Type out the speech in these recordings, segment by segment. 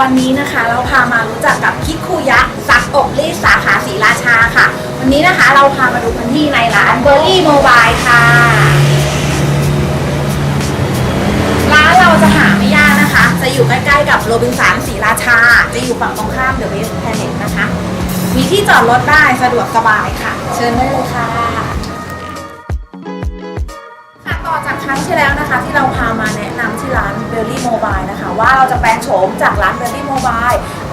วันนี้นะคะ เราพามารู้จักกับคิคุยะซักอบรีดสาขาศรีราชาค่ะ วันนี้นะคะเราพามาดูกันที่ในร้านเบอร์รี่โมบายค่ะ ร้านเราจะหาไม่ยากนะคะ จะอยู่ใกล้ๆกับโรบินสันศรีราชา จะอยู่ฝั่งตรงข้ามเดอะเวสแพลเน็ตนะคะ มีที่จอดรถได้สะดวกสบายค่ะ เชิญได้เลยค่ะ ต่อจากครั้งที่แล้วนะคะ ที่เราพามาแนะนำที่ร้านเบลลี่โมบายนะคะ ว่าเราจะแปลงโฉมจากร้านเบลลี่โมบาย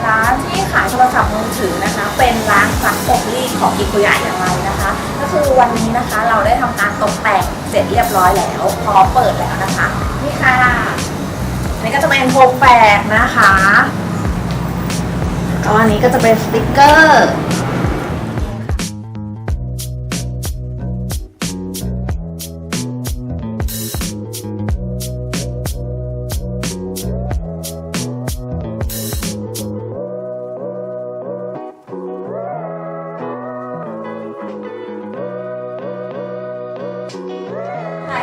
ร้านที่ขายโทรศัพท์มือถือนะคะ เป็นร้านซักอบรีดของกิคุยะอย่างไรนะคะ ก็คือวันนี้นะคะเราได้ทำการตกแต่งเสร็จเรียบร้อยแล้วพร้อมเปิดแล้วนะคะนี่ค่ะอันนี้ก็จะเป็นโฮมแปกนะคะแล้วอันนี้ก็จะเป็นสติกเกอร์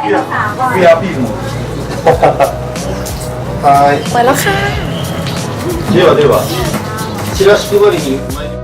VIP もは เปิดแล้วค่ะ いではではチラシ配りに参